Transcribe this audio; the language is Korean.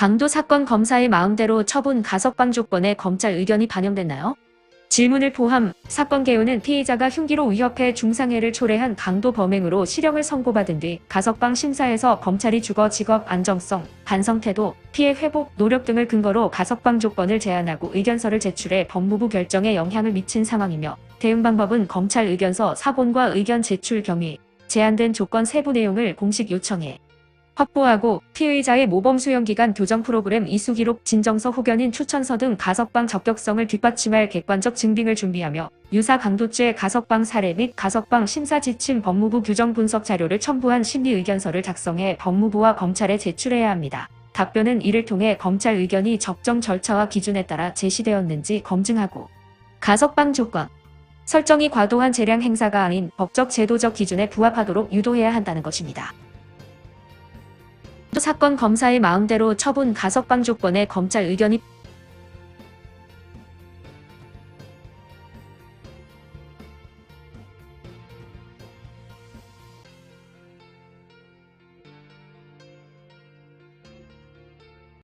강도 사건 검사의 마음대로 처분 가석방 조건에 검찰 의견이 반영됐나요? 질문을 포함 사건 개요는 피의자가 흉기로 위협해 중상해를 초래한 강도 범행으로 실형을 선고받은 뒤 가석방 심사에서 검찰이 주거 직업 안정성, 반성 태도, 피해 회복 노력 등을 근거로 가석방 조건을 제안하고 의견서를 제출해 법무부 결정에 영향을 미친 상황이며 대응 방법은 검찰 의견서 사본과 의견 제출 경위, 제한된 조건 세부 내용을 공식 요청해 확보하고 피의자의 모범 수용 기간 교정 프로그램 이수 기록 진정서 후견인 추천서 등 가석방 적격성을 뒷받침할 객관적 증빙을 준비하며 유사 강도죄 가석방 사례 및 가석방 심사 지침 법무부 규정 분석 자료를 첨부한 심리 의견서를 작성해 법무부와 검찰에 제출해야 합니다. 답변은 이를 통해 검찰 의견이 적정 절차와 기준에 따라 제시되었는지 검증하고 가석방 조건 설정이 과도한 재량 행사가 아닌 법적 제도적 기준에 부합하도록 유도해야 한다는 것입니다. 또 사건 검사의 마음대로 처분 가석방 조건에 검찰 의견이